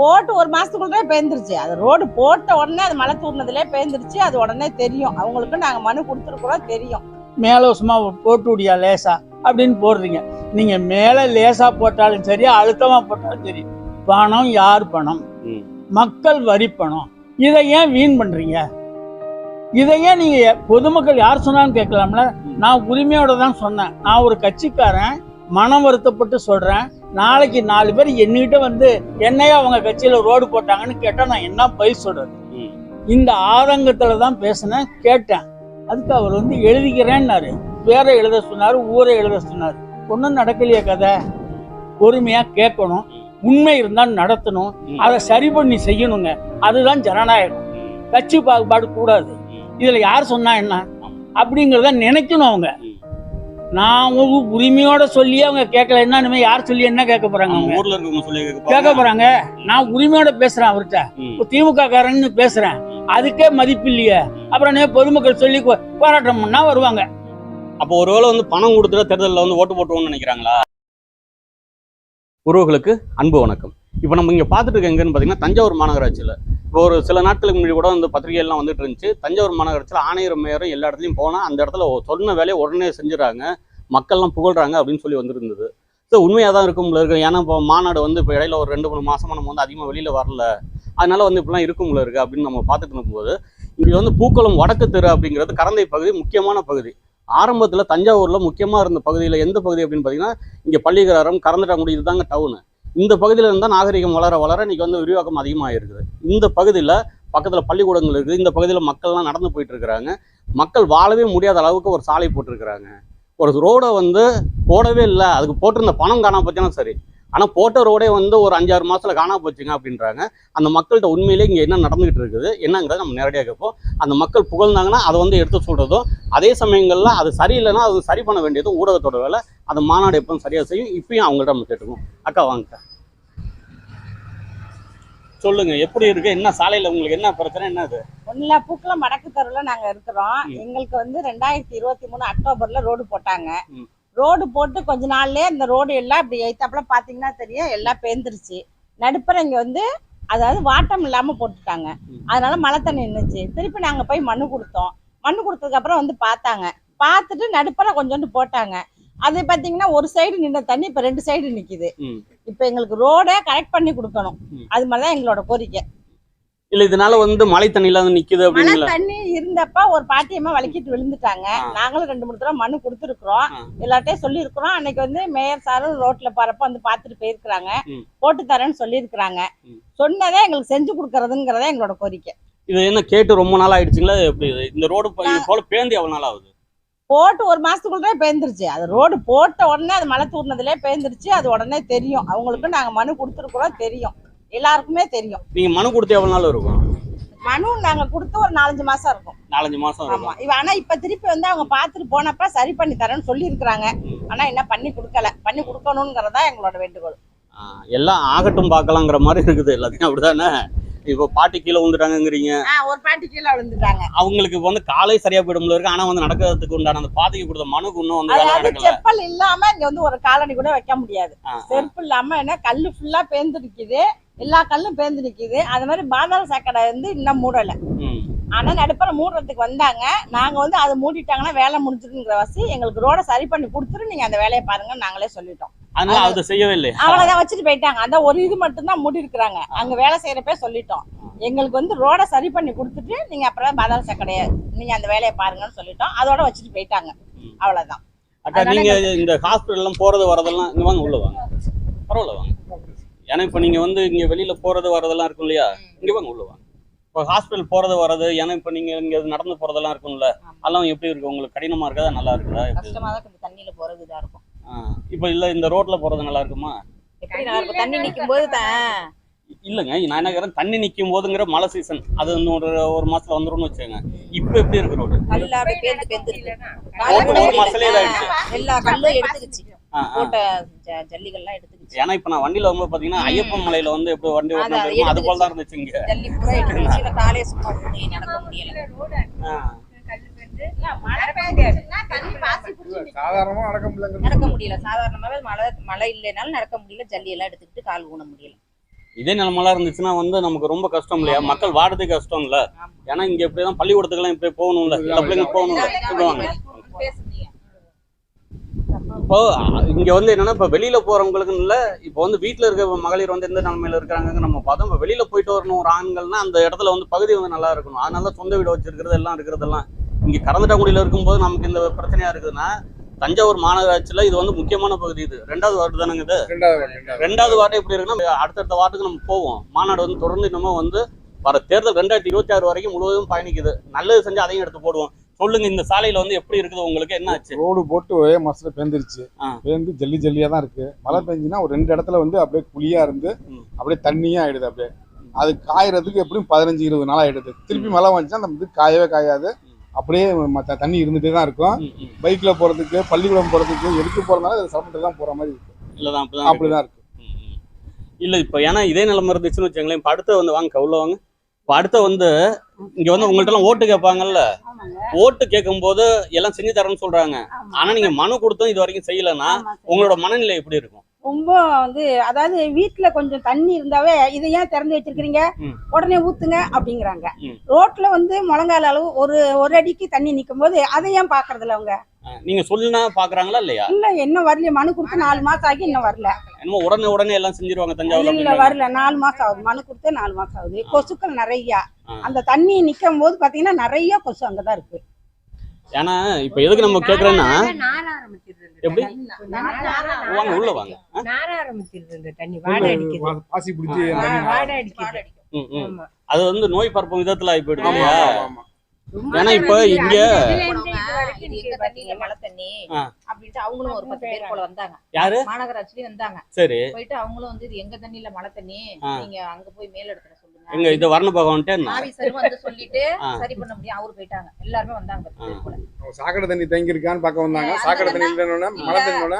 போட்டு ஒரு மாசத்துக்குள்ளே பேந்துருச்சு. அது ரோடு போட்ட உடனே அது மழை தூர்னதுலே பேந்துருச்சு. அது உடனே தெரியும். அவங்களுக்கு நாங்க மனு கொடுத்துருக்குறோம். தெரியும். மேலே சும்மா போட்டு விடியா லேசா அப்படின்னு போடுறீங்க. நீங்க மேலே லேசா போட்டாலும் சரி அழுத்தமா போட்டாலும் சரி பணம் யார் பணம். மக்கள் வரி பணம். இதை ஏன் வீண் பண்றீங்க? இதை ஏன் நீங்க பொதுமக்கள் யார் சொன்னான்னு கேட்கலாம்ல? நான் உரிமையோட தான் சொன்னேன். நான் ஒரு கட்சிக்காரன். மனம் வருத்தப்பட்டு சொல்றேன். நாளைக்கு நாலு பேர் என்கிட்ட வந்து என்னையா அவங்க கட்சியில ரோடு போட்டாங்கன்னு கேட்டா நான் என்ன பதில் சொல்றது? ம். இந்த ஆதங்கத்துல தான் பேசினேன் கேட்டேன். அதுக்கு அவர் வந்து எழுதிக்கிறேன்னாரு. பேரை எழுத சொன்னாரு ஊரை எழுத சொன்னாரு. ஒன்றும் நடக்கலையே கதை. பொறுமையா கேட்கணும். உண்மை இருந்தால் நடத்தணும். அதை சரி பண்ணி செய்யணுங்க. அதுதான் ஜனநாயகம். கட்சி பாகுபாடு கூடாது. இதுல யார் சொன்னா என்ன? அப்படிங்கிறத நினைக்கணும் அவங்க. நான் ஒரு உரிமையோட சொல்லி அவங்க கேட்கல என்ன இனிமே யார் சொல்லி என்ன கேட்க போறாங்க அவங்க ஊர்ல இருக்கவங்க சொல்லி கேட்க போறாங்க. நான் உரிமையோட பேசுறேன் அவர்கிட்ட. திமுக காரன்னு பேசுறேன். அதுக்கே மதிப்பு இல்லையே. அப்புறம் பொதுமக்கள் சொல்லி போராட்டம் பண்ணா வருவாங்க. அப்போ ஒருவேளை வந்து பணம் கொடுத்துட்டு தேர்தலில் வந்து ஓட்டு போட்டுருவோம்னு நினைக்கிறாங்களா? உறவுகளுக்கு அன்பு வணக்கம். இப்போ நம்ம இங்கே பார்த்துட்டு இருக்க எங்கன்னு பார்த்தீங்கன்னா தஞ்சாவூர் மாநகராட்சியில். இப்போ ஒரு சில நாட்களுக்கு முன்னாடி கூட வந்து பத்திரிகையெல்லாம் வந்துட்டு இருந்துச்சு. தஞ்சாவூர் மாநகராட்சியில் ஆணையர் மேயரும் எல்லா இடத்துலையும் போனால் அந்த இடத்துல சொன்ன வேலையை உடனே செஞ்சுறாங்க மக்கள்லாம் புகழ்றாங்க அப்படின்னு சொல்லி வந்துருந்தது. ஸோ உண்மையாக தான் இருக்கும்ல இருக்கு. ஏன்னா இப்போ மாநாடு வந்து இப்போ இடையில ஒரு ரெண்டு மூணு மாசமாக நம்ம வந்து அதிகமாக வெளியில் வரல. அதனால வந்து இப்படிலாம் இருக்கும்ல இருக்கு அப்படின்னு நம்ம பார்த்துட்டு இருக்கும்போது இங்கே வந்து பூக்குளம் வடக்கு தெரு அப்படிங்கிறது கரந்தை பகுதி முக்கியமான பகுதி. ஆரம்பத்தில் தஞ்சாவூரில் முக்கியமாக இருந்த பகுதியில் எந்த பகுதி அப்படின்னு பார்த்தீங்கன்னா இங்கே பள்ளிக்கரம் கறந்துட்டாங்குடி இதுதாங்க டவுனு இந்த பகுதியில் இருந்தால் நாகரிகம் வளர வளர இன்னைக்கு வந்து விரிவாக்கம் அதிகமாக இருக்குது இந்த பகுதியில் பக்கத்தில் பள்ளிக்கூடங்கள் இருக்குது. இந்த பகுதியில் மக்கள்லாம் நடந்து போயிட்டுருக்கிறாங்க. மக்கள் வாழவே முடியாத அளவுக்கு ஒரு சாலை போட்டிருக்கிறாங்க. ஒரு ரோடை வந்து போடவே இல்லை. அதுக்கு போட்டிருந்த பணம் காணாம பார்த்தீங்கன்னா சரி. ஆனால் போட்ட ரோடே வந்து ஒரு அஞ்சாறு மாசத்துல காணாம போச்சுங்க அப்படின்றாங்க. அந்த மக்கள்கிட்ட உண்மையிலே இங்கே என்ன நடந்துகிட்டு இருக்குது என்னங்கிறத நம்ம நேரடியாக கேட்போம். அந்த மக்கள் புகழ்ந்தாங்கன்னா அதை வந்து எடுத்து சொல்றதும் அதே சமயங்கள்ல அது சரியில்லைன்னா அது சரி பண்ண வேண்டியதும் ஊடகத்தோட வேலை. அந்த மாநாடு எப்பவும் சரியா செய்யும். இப்பயும் அவங்கள்ட்ட நம்ம கேட்டுக்கோம் அக்கா வாங்க சொல்லுங்க எப்படி இருக்கு? என்ன சாலையில உங்களுக்கு என்ன பிரச்சனை? என்ன அது ஒன்னுல பூக்கலம் வடக்கு தெருவுல நாங்க இருக்கிறோம். எங்களுக்கு வந்து ரெண்டாயிரத்தி இருபத்தி மூணு அக்டோபர்ல ரோடு போட்டாங்க. ரோடு போட்டு கொஞ்ச நாள்லயே இந்த ரோடு எல்லாம் இப்படி எய்த்தாப்புல பாத்தீங்கன்னா தெரியும் எல்லாம் பேந்துருச்சு. நடுப்புற இங்க வந்து அதாவது வாட்டம் இல்லாம போட்டுட்டாங்க. அதனால மழை தண்ணி நின்னுச்சு. திருப்பி நாங்க போய் மனு கொடுத்தோம். மனு கொடுத்ததுக்கு அப்புறம் வந்து பார்த்தாங்க. பார்த்துட்டு நடுப்புற கொஞ்சோண்டு போட்டாங்க. அது பாத்தீங்கன்னா ஒரு சைடு நின்ன தண்ணி இப்ப ரெண்டு சைடு நிக்குது. இப்ப எங்களுக்கு ரோடே கரெக்ட் பண்ணி கொடுக்கணும். அது மாதிரிதான் எங்களோட கோரிக்கை. இல்ல இதனால வந்து மழை தண்ணியில வந்து நிக்குது அப்படிங்களா தண்ணி இருந்தப்ப ஒரு பாட்டியம்மா வலிக்கிட்டு விழுந்துட்டாங்க. நாங்களும் ரெண்டு மூணு தடவை மனு கொடுத்துருக்குறோம். ஆ. எல்லார்ட்டையும் சொல்லியிருக்கிறோம். அன்னைக்கு வந்து மேயர் சாரும் ரோட்ல போறப்ப வந்து பார்த்துட்டு போயிருக்கிறாங்க. போட்டு தரேன்னு சொல்லியிருக்கிறாங்க. சொன்னதே எங்களுக்கு செஞ்சு கொடுக்கறதுங்கிறதா எங்களோட கோரிக்கை. இது என்ன கேட்டு ரொம்ப நாள் ஆயிடுச்சுங்களா? எப்படி? இந்த ரோடு போல பேந்து எவ்வளவு நாள் ஆகுது? போட்டு ஒரு மாசத்துக்குள்ளே பேந்துருச்சு. அது ரோடு போட்ட உடனே அது மழை தூர்னதுலே பேந்துருச்சு. அது உடனே தெரியும். அவங்களுக்கு நாங்க மனு கொடுத்துருக்குறோம். தெரியும். எல்லாருக்குமே தெரியும். நீங்க மனு கொடுத்து எவ்வளவு நாள் இருக்கும்? மனு நாங்க கொடுத்து ஒரு நாலஞ்சு மாசம் இருக்கும். நாலஞ்சு மாசம் ஆமா. இவ ஆனா இப்ப திருப்பி வந்து அவங்க பாத்துட்டு போனப்ப சரி பண்ணி தரேன்னு சொல்லி ம். ஆனா என்ன பண்ணி கொடுக்கல. பண்ணி கொடுக்கணுங்கிறதா எங்களோட வேண்டுகோள். எல்லாம் ஆகட்டும் பார்க்கலாங்கிற மாதிரி இருக்குது. எல்லாத்தையும் அப்படிதானே? இப்போ பாட்டி கீழே விழுந்துட்டாங்கங்கிறீங்க. ஆ, ஒரு பாட்டி கீழே விழுந்துட்டாங்க. அவங்களுக்கு வந்து காலை சரியா போயிடும்ல இருக்கு. ஆனா வந்து நடக்கிறதுக்கு உண்டான அந்த பாதைக்கு கொடுத்த மனுக்கு இன்னும் வந்து செப்பல் இல்லாம இங்க வந்து ஒரு காலடி கூட வைக்க முடியாது. செருப்பு இல்லாம என்ன? கல்லு ஃபுல்லா பேந்து நிக்குது எல்லா கல்லும் பேந்து நிக்குது. அது மாதிரி பாதாள சாக்கடை வந்து இன்னும் மூடல. ஆனா நடுப்புற மூடுறதுக்கு வந்தாங்க. நாங்க வந்து அதை மூடிட்டாங்கன்னா வேலை முடிஞ்சிருங்கிற வசி எங்களுக்கு ரோட சரி பண்ணி கொடுத்துட்டு நீங்க அந்த வேலையை பாருங்கன்னு நாங்களே சொல்லிட்டோம். அதனால அதை செய்யவே இல்லை அவ்வளவுதான் வச்சுட்டு போயிட்டாங்க. அந்த ஒரு இது மட்டும் தான் மூடி இருக்கிறாங்க. அங்க வேலை செய்யறப்ப சொல்லிட்டோம். எங்களுக்கு வந்து ரோட சரி பண்ணி கொடுத்துட்டு நீங்க அப்புறம் பாதாள சாக்கடைய நீங்க அந்த வேலையை பாருங்கன்னு சொல்லிட்டோம். அதோட வச்சுட்டு போயிட்டாங்க. அவ்வளவுதான். நீங்க இந்த ஹாஸ்பிட்டல் எல்லாம் போறது வரதெல்லாம் இங்க வாங்க உள்ள வாங்க பரவாயில்ல வாங்க. ஏன்னா இப்ப நீங்க வந்து இங்க வெளியில போறது வரதெல்லாம் இருக்கும் இல்லையா? இங்க வாங்க உள்ள வாங்க. இப்போ ஹாஸ்பிட்டல் போறது வர்றது ஏன்னா இப்ப நீங்க இங்க நடந்து போறதெல்லாம் இருக்கும்ல. அதெல்லாம் எப்படி இருக்கு? உங்களுக்கு கடினமா இருக்கா? நல்லா இருக்குதா? எப்படி கஷ்டமா தான் கொஞ்சம் தண்ணியில போறது இதா இருக்கும். இப்ப இல்ல இந்த ரோட்ல போறது நல்லா இருக்குமா? தண்ணி நிக்கும் போது இல்லைங்க நான் என்ன தண்ணி நிக்கும் போதுங்கிற மழை சீசன் அது ஒரு ஒரு மாசத்துல வந்துரும்னு வச்சுக்கோங்க. இப்ப எப்படி இருக்கு ரோடு? எல்லா கல்லும் எடுத்துக்கிச்சு. போட்ட ஜல்லிகள்லாம் எடுத்துக்கிச்சு. ஏன்னா இப்ப நான் வண்டியில வரும்போது பாத்தீங்கன்னா ஐயப்பன் மலையில வந்து எப்படி வண்டி ஓட்டணும் அது போல தான் இருந்துச்சு இங்க. ஜல்லி பூரா எடுத்துக்கிச்சு இல்ல காலே சும்மா நடக்க முடியல. ஆ. சாதாரணமா நடக்க முடியல. சாதாரணமாவே மழை மழை இல்லைனாலும் நடக்க முடியல. ஜல்லி எல்லாம் எடுத்துக்கிட்டு கால் ஊன முடியல. இதே நிலமெல்லாம் இருந்துச்சுன்னா வந்து நமக்கு ரொம்ப கஷ்டம் இல்லையா? மக்கள் வாடுறதே கஷ்டம் இல்ல. ஏன்னா இங்க இப்படிதான் பள்ளிக்கூடத்துக்கெல்லாம் இப்படி போகணும்ல. எல்லா பிள்ளைங்க போகணும்ல. சொல்லுவாங்க. இப்போ இங்க வந்து என்னன்னா இப்ப வெளியில போறவங்களுக்கு இல்ல இப்போ வந்து வீட்டுல இருக்க மகளிர் வந்து எந்த நிலைமையில இருக்காங்கன்னு நம்ம பார்த்தோம். இப்ப வெளியில போயிட்டு வரணும் ஒரு ஆண்கள்னா அந்த இடத்துல வந்து பகுதி வந்து நல்லா இருக்கணும். அதனால சொந்த வீடு வச்சிருக்கிறது எல்லாம் இருக்கிறதெல்லாம். இங்க கறந்துட்டாங்குடியில இருக்கும்போது நமக்கு இந்த பிரச்சனையா இருக்குதுன்னா தஞ்சாவூர் மாநகராட்சியில இது வந்து முக்கியமான பகுதி இது. ரெண்டாவது வார்டு தானங்க இது? ரெண்டாவது வார்டு எப்படி இருக்குன்னா அடுத்தடுத்த வார்டுக்கு நம்ம போவோம். மாநாடு வந்து தொடர்ந்து இன்னமும் வந்து வர தேர்தல் ரெண்டாயிரத்தி இருபத்தி ஆறு வரைக்கும் முழுவதும் பயணிக்குது. நல்லது செஞ்சு அதையும் எடுத்து போடுவோம். சொல்லுங்க இந்த சாலையில வந்து எப்படி இருக்குது உங்களுக்கு என்ன ஆச்சு? ரோடு போட்டு ஒரே மாசத்துல பேந்துருச்சு. பேந்து ஜல்லி ஜல்லியா தான் இருக்கு. மழை பெஞ்சுன்னா ஒரு ரெண்டு இடத்துல வந்து அப்படியே குழியா இருந்து. அப்படியே தண்ணியா ஆயிடுது அப்படியே. அது காயறதுக்கு எப்படியும் பதினஞ்சு இருபது நாள் ஆயிடுது. திருப்பி மழை வந்துச்சுன்னா அந்த இது காயவே காயாது. அப்படியே மத்த தண்ணி இருந்துட்டே தான் இருக்கும். பைக்ல போறதுக்கு பள்ளிக்கூடம் போறதுக்கு எதுக்கு போறதுனால அது சாப்பிட்டு தான் போற மாதிரி இருக்கு. இல்லதான் அப்படிதான் இருக்கு. இல்ல இப்ப ஏன்னா இதே நிலைமை இருந்துச்சுன்னு வச்சுங்களேன் இப்ப அடுத்து வந்து வாங்க உள்ள வாங்க. இப்ப அடுத்து வந்து இங்க வந்து உங்கள்ட்ட எல்லாம் ஓட்டு கேட்பாங்கல்ல? ஓட்டு கேட்கும் போது எல்லாம் செஞ்சு தரேன்னு சொல்றாங்க. ஆனா நீங்க மனு கொடுத்தும் இது வரைக்கும் செய்யலன்னா உங்களோட மனநிலை எப்படி இருக்கும்? ரொம்ப வந்து அதாவது வீட்ல கொஞ்சம் தண்ணி இருந்தாவே இதை ஏன் திறந்து வச்சிருக்கீங்க ம். உடனே ஊத்துங்க அப்படிங்கிறாங்க. ரோட்ல வந்து முழங்கால அளவு ஒரு ஒரு அடிக்கு தண்ணி நிக்கும் போது அதை ஏன் பாக்குறது இல்ல அவங்க நீங்க சொல்லுனா பாக்குறாங்களா இல்லையா? இல்ல இன்னும் வரல மனு கொடுத்து நாலு மாசம் ஆகி இன்னும் வரல. என்னமோ உடனே உடனே எல்லாம் செஞ்சிருவாங்க தஞ்சாவூர் இல்ல. வரல நாலு மாசம் ஆகுது. மனு கொடுத்து நாலு மாசம் ஆகுது. கொசுக்கள் நிறைய. அந்த தண்ணி நிக்கும் போது பாத்தீங்கன்னா நிறைய கொசு அங்கதான் இருக்கு. ஏன்னா இப்ப எதுக்கு நம்ம கேக்குறோன்னா எப்படி வாங்க உள்ள வாங்க அஹ்? நார ஆரம்பிச்சிருது இந்த தண்ணி வாடை அடிக்குது பா- பாசி பிடிச்சி வா- தண்ணி வாடை அடிக்குது ம், ம். ஆமா. அது வந்து நோய் பரப்பும் விதத்துல ஆகி போயிடுது ஏன்னா இப்ப. இங்க-? மழை தண்ணி. அப்படின்ட்டு அவங்களும் ஒரு பத்து பேர் போல வந்தாங்க யாரு மாநகராட்சிலயும் வந்தாங்க சரி போயிட்டு அவங்களும் வந்து இது எங்க தண்ணியில மழை தண்ணி. நீங்க அங்க போய் மேல் இடத்துல சொல்லுங்க எங்க இது வர்ண பகவான்ட்டே சொல்லிட்டு ஆ. சரி பண்ண முடியும். அவரு போயிட்டாங்க. எல்லாருமே வந்தாங்க பத்து பேர் போல அவங்க சாக்கடை தண்ணி தேங்கி இருக்கான்னு பார்க்க வந்தாங்க. சாக்கடை தண்ணி இல்லைன்னா மழை தண்ணியோட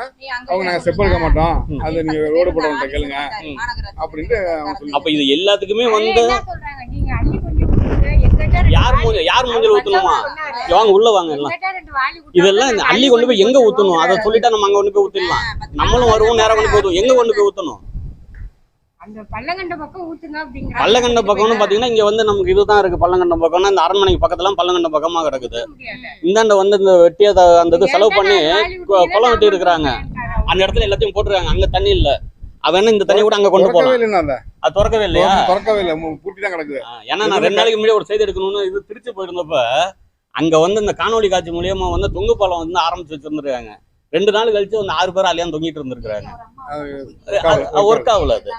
அவங்க நாங்க போய் செப்பல் இருக்க. மாட்டோம். அது நீங்க ரோடு போடவங்க வந்தாங்க, கேளுங்க. அப்படின்ட்டு அப்ப இது எல்லாத்துக்குமே வந்து யார் மூஞ்ச யார் மூஞ்சில ஊத்தணுமா. வாங்க உள்ள வாங்க எல்லாம். இதெல்லாம் இந்த அள்ளி கொண்டு போய் எங்க ஊத்தணும்? அதை சொல்லிட்டா நம்ம அங்க கொண்டு போய் ஊத்திடலாம். நம்மளும் வருவோம் நேரா கொண்டு போய் எங்க கொண்டு போய் ஊத்தணும்? அந்த பள்ளங்கண்ட பக்கம் ஊத்துங்க அப்படிங்கிற பள்ளக்கண்ட பக்கம்னு பாத்தீங்கன்னா இங்க வந்து நமக்கு இதுதான் இருக்கு. பள்ளங்கண்ட பக்கம்னா இந்த அரண்மனைக்கு பக்கத்துல பள்ளங்கண்ட பக்கமா கிடக்குது. இந்தாண்ட வந்து இந்த வெட்டிய அந்த இது செலவு பண்ணி குளம் வெட்டி இருக்கிறாங்க அந்த இடத்துல எல்லாத்தையும் போட்டுருக்காங்க. அங்க தண்ணி இல்ல. அவன் இந்த தண்ணி கூட அங்க கொண்டு அந்த அது திறக்கவே இல்லையா? திறக்கவே இல்லை. பூட்டி தான் கிடக்குது. ஏன்னா நான் ரெண்டு நாளைக்கு முன்னாடி ஒரு செய்தி எடுக்கணும்னு இது திருச்சி போயிருந்தப்ப அங்க வந்து இந்த காணொலி காட்சி மூலியமா வந்து தொங்கு பாலம் வந்து ஆரம்பிச்சு வச்சிருந்திருக்காங்க. ரெண்டு நாள் கழிச்சு வந்து ஆறு பேர் அலையான் தொங்கிட்டு இருந்திருக்காங்க ஒர்க் ஆகல அது.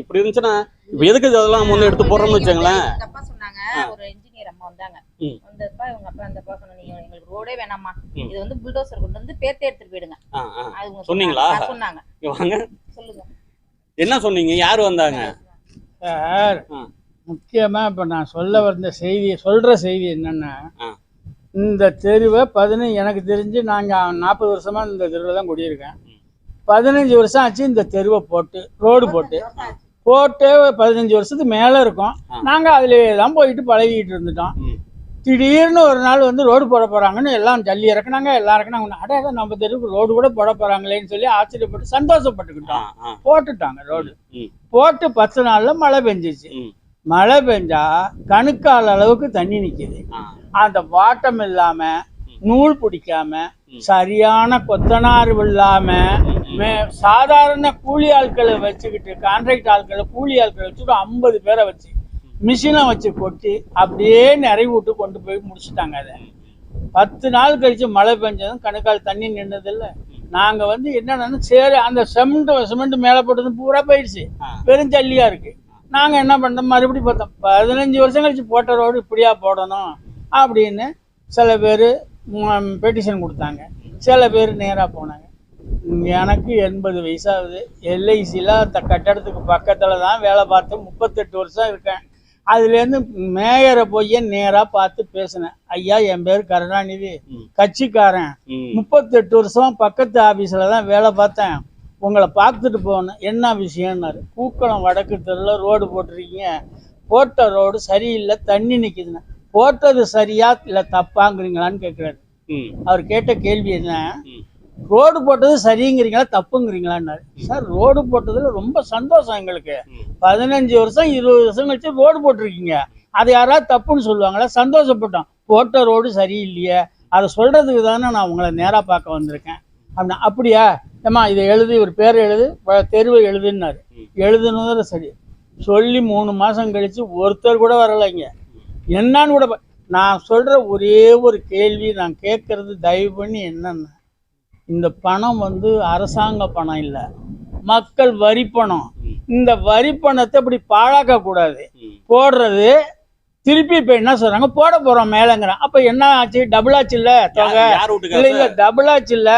இப்படி இருந்துச்சுன்னா இப்ப எதுக்கு இதெல்லாம் நம்ம வந்து எடுத்து போடுறோம்னு வச்சுங்களேன் அப்பா சொன்னாங்க ஒரு இன்ஜினியர் அம்மா வந்தாங்க. வந்தப்ப இவங்க அப்பா அந்த அப்பா சொன்னாங்க "நீங்க எங்களுக்கு ரோடே வேணாமா. இது வந்து புல்டோசர் கொண்டு வந்து பேர்த்து எடுத்துட்டு போயிடுங்க. அது சொன்னீங்களா? சொன்னாங்க. சொன்னாங்க இங்க வாங்க சொல்லுங்க என்ன சொன்னீங்க யாரு வந்தாங்க சார். முக்கியமா இப்ப நான் சொல்ல வந்த செய்தி சொல்ற செய்தி என்னன்னா. இந்த தெருவை பதினஞ்சு எனக்கு தெரிஞ்சு நாங்க நாற்பது வருஷமா இந்த தெருவில் தான் குடியிருக்கேன் பதினஞ்சு வருஷம் ஆச்சு இந்த தெருவை போட்டு ரோடு போட்டு போட்டு பதினஞ்சு வருஷத்துக்கு மேல இருக்கும் ஆ. நாங்க அதுலயே தான் போயிட்டு பழகிட்டு இருந்துட்டோம். திடீர்னு ஒரு நாள் வந்து ரோடு போட போறாங்கன்னு எல்லாம் ஜல்லி இறக்குனாங்க எல்லாம் இறக்குனாங்க அட அட, நம்ம தெருவுக்கு ரோடு கூட போட போறாங்களேன்னு சொல்லி ஆச்சரியப்பட்டு சந்தோஷப்பட்டுக்கிட்டோம். போட்டுட்டாங்க ரோடு. போட்டு பத்து நாள்ல மழை பெஞ்சிச்சு. மழை பெஞ்சா கணுக்கால் அளவுக்கு தண்ணி நிக்குது ஆ. அந்த வாட்டம் இல்லாம நூல் பிடிக்காம. சரியான கொத்தனார் இல்லாம மே- சாதாரண கூலி ஆட்களை வச்சுக்கிட்டு கான்ட்ராக்ட் ஆட்களை கூலி ஆட்களை வச்சுட்டு ஐம்பது பேரை வச்சு மிஷினை வச்சு கொட்டி அப்படியே நிறைய விட்டு கொண்டு போய் முடிச்சுட்டாங்க அதை. பத்து நாள் கழிச்சு மழை பெஞ்சதும் கணுக்கால் தண்ணி நின்னதில்ல. நாங்க வந்து என்னன்னா சரி அந்த சிமெண்ட் சிமெண்ட் மேல போட்டது பூரா போயிடுச்சு. ஆ. வெறும் ஜல்லியா இருக்கு. நாங்க என்ன பண்ணோம்? மறுபடியும் பார்த்தோம் பதினஞ்சு வருஷம் கழிச்சு போட்ட ரோடு இப்படியா போடணும் அப்படின்னு சில பேர் பெட்டிஷன் கொடுத்தாங்க. சில பேர் நேராக போனாங்க. எனக்கு எண்பது வயசாகுது. எல்ஐசியில் அந்த கட்டடத்துக்கு பக்கத்தில் தான் வேலை பார்த்து முப்பத்தெட்டு வருஷம் இருக்கேன். அதுலேருந்து மேயரை போய் நேராக பார்த்து பேசினேன். ஐயா என் பேர் கருணாநிதி. கட்சிக்காரன். முப்பத்தெட்டு வருஷம் பக்கத்து ஆஃபீஸில் தான் வேலை பார்த்தேன். உங்களை பார்த்துட்டு போகணும். என்ன விஷயம்னாரு. பூக்குளம் வடக்கு தெருவில் ரோடு போட்டிருக்கீங்க. போட்ட ரோடு சரியில்லை தண்ணி நிற்குதுன்னு போட்டது சரியா இல்லை தப்பாங்கிறீங்களான்னு கேட்குறாரு. அவர் கேட்ட கேள்வி என்ன. ரோடு போட்டது சரிங்கிறீங்களா தப்புங்கிறீங்களான்னாரு சார் ரோடு போட்டதுல ரொம்ப சந்தோஷம் எங்களுக்கு. பதினஞ்சு வருஷம் இருபது வருஷம் கழிச்சு ரோடு போட்டிருக்கீங்க. அது யாராவது தப்புன்னு சொல்லுவாங்களா? சந்தோஷப்பட்டோம். போட்ட ரோடு சரியில்லையே. அதை சொல்றதுக்கு தானே நான் உங்களை நேராக பார்க்க வந்திருக்கேன். அப்படின்னா அப்படியா? ஏம்மா இதை எழுதி ஒரு பேர் எழுது தெருவை எழுதுன்னாரு. எழுதுனதுல சரி. சொல்லி மூணு மாதம் கழிச்சு ஒருத்தர் கூட வரலைங்க என்னன்னு கூட நான் சொல்ற ஒரே ஒரு கேள்வி நான் கேட்கறது தயவு பண்ணி என்னன்னா. இந்த பணம் வந்து அரசாங்க பணம் இல்லை. மக்கள் வரி பணம். இந்த வரி பணத்தை இப்படி பாழாக்க கூடாது. போடுறது திருப்பி இப்ப என்ன சொல்றாங்க? போட போறோம் மேலங்கிறான் அப்ப என்ன ஆச்சு? டபுள் ஆச்சு இல்ல தொகை? இல்ல இல்ல டபுள் ஆச்சு இல்ல.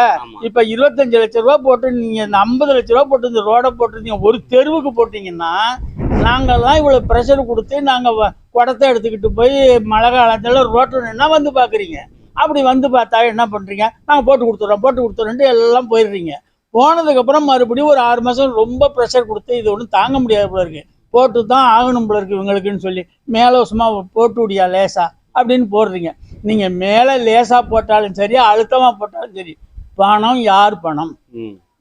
இப்ப இருபத்தஞ்சு லட்ச ரூபா போட்டு நீங்க இந்த ஐம்பது லட்ச ரூபா போட்டு இந்த ரோட போட்டுருந்தீங்க. ஒரு தெருவுக்கு போட்டீங்கன்னா நாங்கெல்லாம் இவ்வளவு ப்ரெஷர் கொடுத்து நாங்க குடத்தை எடுத்துக்கிட்டு போய் மழை காலத்துல ரோட்டில் நின்னா வந்து பாக்குறீங்க அப்படி வந்து பார்த்தா என்ன பண்றீங்க? நாங்க போட்டு கொடுத்துறோம் போட்டு கொடுத்துறோன்ட்டு எல்லாம் போயிடுறீங்க. போனதுக்கு அப்புறம் மறுபடியும் ஒரு ஆறு மாசம் ரொம்ப ப்ரெஷர் கொடுத்து இது ஒன்றும் தாங்க முடியாது போல இருக்கு. போட்டு தான் ஆகணும் போல இருக்கு இவங்களுக்குன்னு சொல்லி மேலே சும்மா போட்டு விடியா லேசா அப்படின்னு போடுறீங்க. நீங்க மேலே லேசா போட்டாலும் சரி அழுத்தமா போட்டாலும் சரி பணம் யார் பணம்.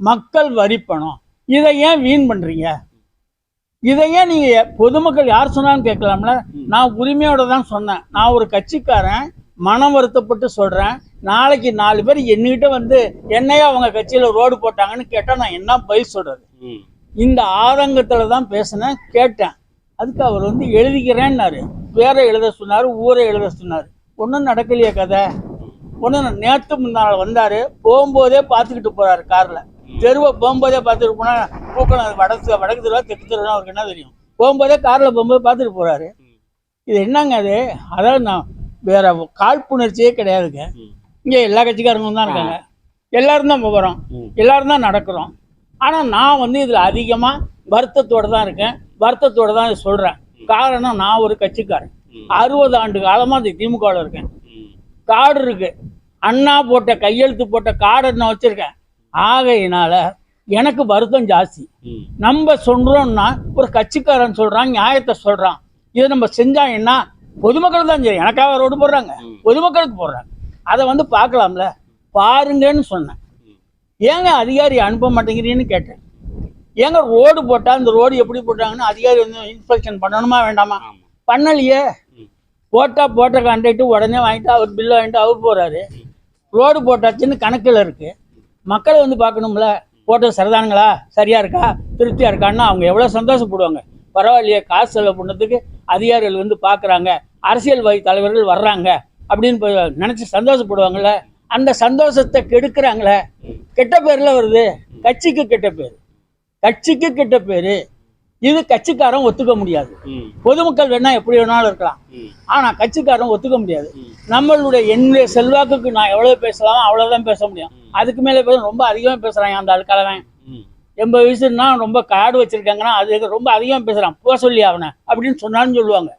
மக்கள் வரி பணம். இதை ஏன் வீண் பண்றீங்க? இதை ஏன் நீங்க பொதுமக்கள் யார் சொன்னான்னு கேட்கலாம்ல? நான் உரிமையோட தான் சொன்னேன். நான் ஒரு கட்சிக்காரன். மனம் வருத்தப்பட்டு சொல்றேன். நாளைக்கு நாலு பேர் என்கிட்ட வந்து என்னையா அவங்க கட்சியில ரோடு போட்டாங்கன்னு கேட்டா நான் என்ன பதில் சொல்றது? ம். இந்த ஆதங்கத்துல தான் பேசினேன் கேட்டேன். அதுக்கு அவர் வந்து எழுதிக்கிறேன்னாரு. பேரை எழுத சொன்னாரு ஊரை எழுத சொன்னாரு. ஒன்றும் நடக்கலையே கதை. ஒன்றும் நேற்று முன்னாள் வந்தாரு. போகும்போதே பார்த்துக்கிட்டு போறாரு கார்ல. தெருவை போகும்போதே பார்த்துட்டு போனா பூக்கணம் வடக்கு வடக்கு தெருவா தெற்கு தெருவா அவருக்கு என்ன தெரியும்? போகும்போதே கார்ல போகும்போது பார்த்துட்டு போறாரு. இது என்னங்க அது? அதாவது நான் வேற காழ்ப்புணர்ச்சியே கிடையாதுங்க. இங்க எல்லா கட்சிக்காரங்களும் தான் இருக்காங்க. எல்லாரும் தான் போகிறோம். எல்லாரும் தான் நடக்கிறோம். ஆனா நான் வந்து இதுல அதிகமா வருத்தத்தோட தான் இருக்கேன். வருத்தத்தோட தான் இதை சொல்றேன். காரணம் நான் ஒரு கட்சிக்காரன். அறுபது ஆண்டு காலமா இந்த திமுகவில் இருக்கேன். ம். கார்டு இருக்கு. அண்ணா போட்ட கையெழுத்து போட்ட கார்டு நான் வச்சிருக்கேன். ஆகையினால எனக்கு வருத்தம் ஜாஸ்தி. நம்ம சொல்றோம்னா ஒரு கட்சிக்காரன் சொல்றான் நியாயத்தை சொல்றான். இதை நம்ம செஞ்சா என்ன? பொதுமக்கள் தான் சரி எனக்காக ரோடு போடுறாங்க. பொதுமக்களுக்கு போடுறாங்க. அதை வந்து பார்க்கலாம்ல. பாருங்கன்னு சொன்னேன். ஏங்க அதிகாரி அனுப்ப மாட்டேங்கிறீன்னு கேட்டேன். ஏங்க ரோடு போட்டா இந்த ரோடு எப்படி போட்டாங்கன்னு அதிகாரி வந்து இன்ஸ்பெக்ஷன் பண்ணணுமா வேண்டாமா. பண்ணலையே. ம். போட்டா போட்ட கான்ட்ராக்ட் உடனே வாங்கிட்டு அவர் பில்லை வாங்கிட்டு அவர் போறாரு. ரோடு போட்டாச்சுன்னு கணக்கில் இருக்கு. மக்களை வந்து பார்க்கணும்ல. போட்டது சரிதானுங்களா? சரியா இருக்கா? திருப்தியா இருக்கான்னா அவங்க எவ்வளோ சந்தோஷப்படுவாங்க. பரவாயில்லையே காசு செலவு பண்ணதுக்கு அதிகாரிகள் வந்து பார்க்குறாங்க. அரசியல்வாதி தலைவர்கள் வர்றாங்க அப்படின்னு நினச்சி சந்தோஷப்படுவாங்கல்ல? அந்த சந்தோஷத்தை கெடுக்கிறாங்களே? கெட்ட பேர்ல வருது. கட்சிக்கு கெட்ட பேர். கட்சிக்கு கெட்ட பேர். இது கட்சிக்காரன் ஒத்துக்க முடியாது. பொதுமக்கள் வேணா எப்படி வேணாலும் இருக்கலாம். ஆனா கட்சிக்காரன் ஒத்துக்க முடியாது. நம்மளுடைய என்னுடைய செல்வாக்குக்கு நான் எவ்வளவு பேசலாம் அவ்வளவுதான் பேச முடியும். அதுக்கு மேல பேச ரொம்ப அதிகமா பேசுறான் அந்த ஆளுக்காலவன். எண்பது வயசுனா ரொம்ப காடு வச்சிருக்காங்கன்னா அது ரொம்ப அதிகமா பேசுறான் போக சொல்லி அவனை அப்படின்னு சொன்னான்னு சொல்லுவாங்க.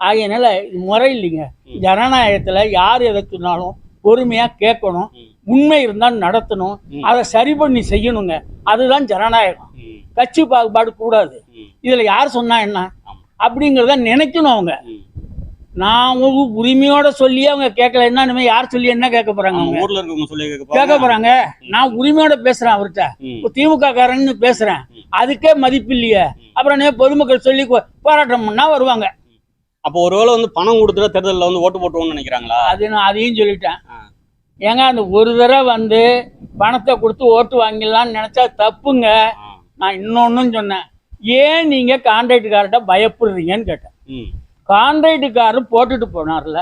ஆகையனால இது முறை இல்லைங்க. ஜனநாயகத்துல யார் எதை சொன்னாலும் பொறுமையா கேட்கணும். உண்மை இருந்தால் நடத்தணும். அதை சரி பண்ணி செய்யணுங்க அதுதான் ஜனநாயகம். கட்சி பாகுபாடு கூடாது. இதுல யார் சொன்னா என்ன. அப்படிங்கிறத நினைக்கணும் அவங்க. நான் ஒரு உரிமையோட சொல்லி அவங்க கேட்கல. என்ன இனிமே யார் சொல்லி என்ன கேட்க போறாங்க அவங்க ஊர்ல இருக்கவங்க சொல்லி கேட்க போறாங்க. நான் உரிமையோட பேசுறேன் அவர்கிட்ட. திமுக காரன்னு பேசுறேன். அதுக்கே மதிப்பு இல்லையே. அப்புறம் பொதுமக்கள் சொல்லி போராட்டம் பண்ணா வருவாங்க. அப்போ ஒருவேளை வந்து பணம் கொடுத்துட்டு தேர்தலில் வந்து ஓட்டு போட்டுவோம்னு நினைக்கிறாங்களா? அது நான் அதையும் சொல்லிட்டேன். ஏங்க அந்த ஒரு தடவை வந்து பணத்தை கொடுத்து ஓட்டு வாங்கிடலாம்னு நினைச்சா தப்புங்க. நான் இன்னொன்னும் சொன்னேன். ஏன் நீங்க கான்ட்ராக்டுக்கார்ட்ட பயப்படுறீங்கன்னு கேட்டேன். கான்ட்ராக்டுக்காரர் போட்டுட்டு போனார்ல.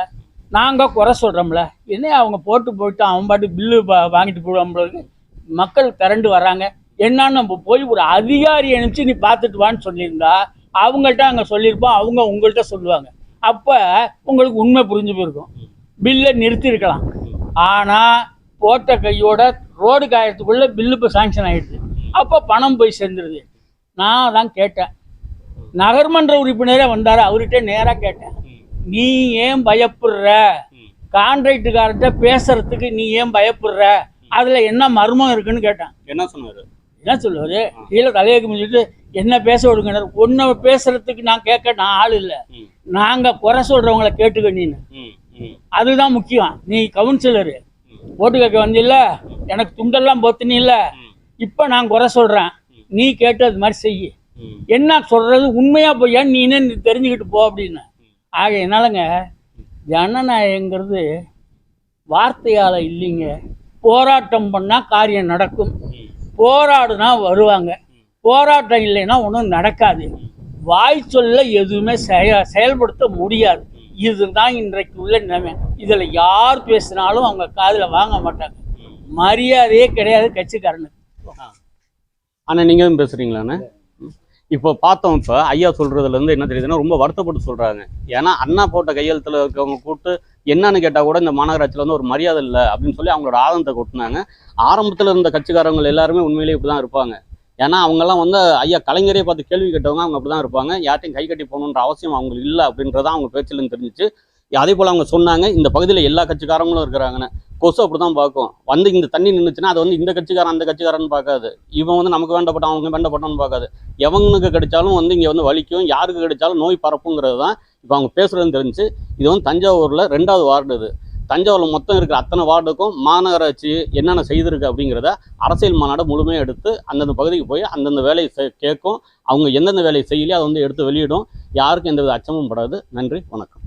நாங்கள் குறை சொல்கிறோம்ல என்ன அவங்க போட்டு போயிட்டு அவன் பாட்டு பில்லு வாங்கிட்டு போடுவோம் மக்கள் கரண்டு வராங்க. என்னன்னு நம்ம போய் ஒரு அதிகாரி அனுப்பிச்சு நீ பார்த்துட்டு வான்னு சொல்லியிருந்தா அவங்கள்ட்ட அங்கே சொல்லியிருப்போம் அவங்க உங்கள்கிட்ட சொல்லுவாங்க. அப்போ உங்களுக்கு உண்மை புரிஞ்சு போயிருக்கும். பில்லை நிறுத்தியிருக்கலாம். ஆனால் போட்ட கையோட ரோடு காயத்துக்குள்ளே பில்லு இப்போ சாங்ஷன் ஆகிடுது அப்போ பணம் போய் சேர்ந்துருது. நான் தான் கேட்டேன். நகர்மன்ற உறுப்பினரே வந்தார் அவர்கிட்ட நேராக கேட்டேன். நீ ஏன் பயப்படுற? கான்ட்ராக்டுக்கார்ட்ட பேசுறதுக்கு நீ ஏன் பயப்படுற? அதில் என்ன மர்மம் இருக்குன்னு கேட்டேன். என்ன சொன்னாரு? என்ன சொல்லுவாரு? கீழே தலையை குமிஞ்சிட்டு என்ன பேச விடுங்க ஒன்றை பேசுறதுக்கு நான் கேட்க நான் ஆள் இல்லை. ம். நாங்க குறை சொல்றவங்கள கேட்டுக்க நீனு. அதுதான் முக்கியம். நீ கவுன்சிலரு. ஓட்டு கேட்க வந்தில்ல? எனக்கு துண்டெல்லாம் போத்துனி இல்ல இப்ப நான் குறை சொல்றேன். நீ கேட்டது மாதிரி செய் ம். என்ன சொல்றது? உண்மையா பொய்யா நீ என்ன தெரிஞ்சுக்கிட்டு போ அப்படின்னு. ஆக என்னாலங்க ஜனநாயகங்கிறது வார்த்தையால இல்லைங்க. போராட்டம் பண்ணா காரியம் நடக்கும். போராடுனா வருவாங்க. போராட்டம் இல்லைன்னா ஒன்றும் நடக்காது. வாய் சொல்ல எதுவுமே செய செயல்படுத்த முடியாது. இதுதான் இன்றைக்கு உள்ள நிலைமை. இதில் யார் பேசினாலும் அவங்க காதில் வாங்க மாட்டாங்க. மரியாதையே கிடையாது கட்சிக்காரனுக்கு. அண்ணா நீங்களும் பேசுறீங்களாண்ணே? இப்போ பார்த்தோம் இப்போ ஐயா சொல்றதுல இருந்து என்ன தெரியுதுன்னா ரொம்ப வருத்தப்பட்டு சொல்றாங்க. ஏன்னா அண்ணா போட்ட கையெழுத்துல இருக்கவங்க கூப்பிட்டு என்னன்னு கேட்டா கூட இந்த மாநகராட்சியில் வந்து ஒரு மரியாதை இல்லை அப்படின்னு சொல்லி அவங்களோட ஆதங்கத்தை கொட்டினாங்க. ஆரம்பத்தில் இருந்த கட்சிக்காரங்க எல்லாருமே உண்மையிலேயே இப்படி தான் இருப்பாங்க. ஏன்னா அவங்கெல்லாம் வந்து ஐயா கலைஞரே பார்த்து கேள்வி கேட்டவங்க அவங்க அப்படி தான் இருப்பாங்க. யார்ட்டையும் கை கட்டி போகணுன்ற அவசியம் அவங்களுக்கு இல்லை அப்படின்றதான் அவங்க பேச்சிலேருந்து தெரிஞ்சிச்சு. அதே போல் அவங்க சொன்னாங்க இந்த பகுதியில் எல்லா கட்சிக்காரங்களும் இருக்கிறாங்கன்னு. கொசு அப்படி தான் பார்க்கும். வந்து இந்த தண்ணி நின்றுச்சுன்னா அது வந்து இந்த கட்சிக்காரன் அந்த கட்சிக்காரன்னு பார்க்காது. இவன் வந்து நமக்கு வேண்டப்பட்டான் அவங்க வேண்டப்பட்டான்னு பார்க்காது. எவனுக்கு கிடைச்சாலும் வந்து இங்கே வந்து வலிக்கும் யாருக்கு கிடைச்சாலும் நோய் பரப்புங்கிறது தான் இப்போ அவங்க பேசுகிறதுன்னு தெரிஞ்சு இது வந்து தஞ்சாவூரில் ரெண்டாவது வார்டு இது. தஞ்சாவூரில் மொத்தம் இருக்கிற அத்தனை வார்டுக்கும் மாநகராட்சி என்னென்ன செய்திருக்கு அப்படிங்கிறத அரசியல் மாநாடு முழுமையாக எடுத்து அந்தந்த பகுதிக்கு போய் அந்தந்த வேலையை செ- கேட்கும். அவங்க எந்தெந்த வேலையை செய்யலையோ அதை வந்து எடுத்து வெளியிடும். யாருக்கும் எந்தவித அச்சமும் படாது. நன்றி வணக்கம்.